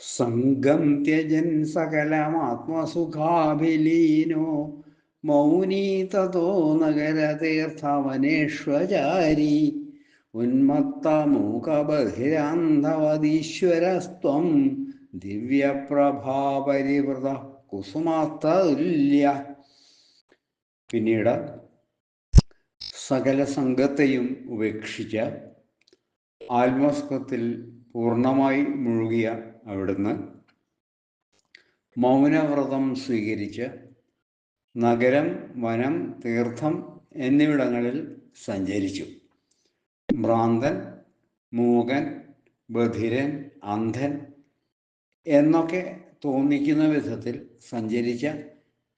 സംഗം ത്യജൻ സകലമാത്മസുഖാഭിലീനോ. മൗനീ തതോ നഗരതീർത്ഥവനേഷ്വചാരി. ഉന്മത്തമൂകബധിരാന്ധവതീശ്വരസ്ത്വം ദിവ്യപ്രഭാപരിവൃത കുസുമാസ്തുല്യ പിന്നീട് സകല സംഘത്തെയും ഉപേക്ഷിച്ച് ആത്മസുഖത്തിൽ പൂർണമായി മുഴുകിയ അവിടുന്ന് മൗനവ്രതം സ്വീകരിച്ച് നഗരം വനം തീർത്ഥം എന്നിവിടങ്ങളിൽ സഞ്ചരിച്ചു. ഭ്രാന്തൻ മൂകൻ ബധിരൻ അന്ധൻ എന്നൊക്കെ തോന്നിക്കുന്ന വിധത്തിൽ സഞ്ചരിച്ച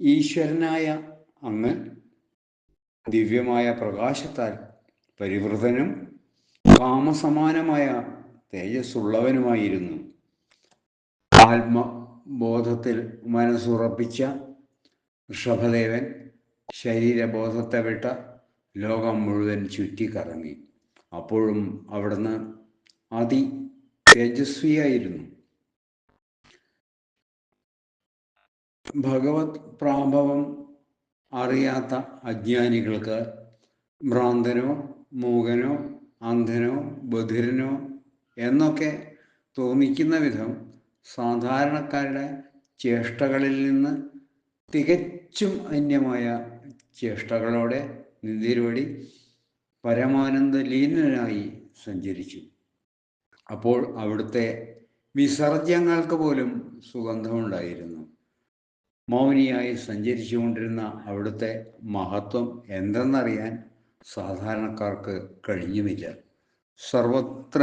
ഈശ്വരനായ അങ്ങ് ദിവ്യമായ പ്രകാശത്താൽ പരിവൃതനും കാമസമാനമായ തേജസ്സുള്ളവനുമായിരുന്നു. ആത്മബോധത്തിൽ മനസ്സുറപ്പിച്ച ഋഷഭദേവൻ ശരീരബോധത്തെ വിട്ട ലോകം മുഴുവൻ ചുറ്റിക്കറങ്ങി. അപ്പോഴും അവിടുന്ന് അതി തേജസ്വിയായിരുന്നു ഭഗവത് പ്രാഭവം അറിയാത്ത അജ്ഞാനികൾക്ക് ഭ്രാന്തനോ മൂകനോ അന്ധനോ ബധിരനോ എന്നൊക്കെ തോന്നിക്കുന്ന വിധം സാധാരണക്കാരുടെ ചേഷ്ടകളിൽ നിന്ന് തികച്ചും അന്യമായ ചേഷ്ടകളോടെ നിന്തിരുവടി പരമാനന്ദ ലീനനായി സഞ്ചരിച്ചു. അപ്പോൾ അവിടുത്തെ വിസർജ്യങ്ങൾക്ക് പോലും സുഗന്ധമുണ്ടായിരുന്നു. മൗനിയായി സഞ്ചരിച്ചുകൊണ്ടിരുന്ന അവിടുത്തെ മഹത്വം എന്തെന്നറിയാൻ സാധാരണക്കാർക്ക് കഴിഞ്ഞുമില്ല. സർവത്ര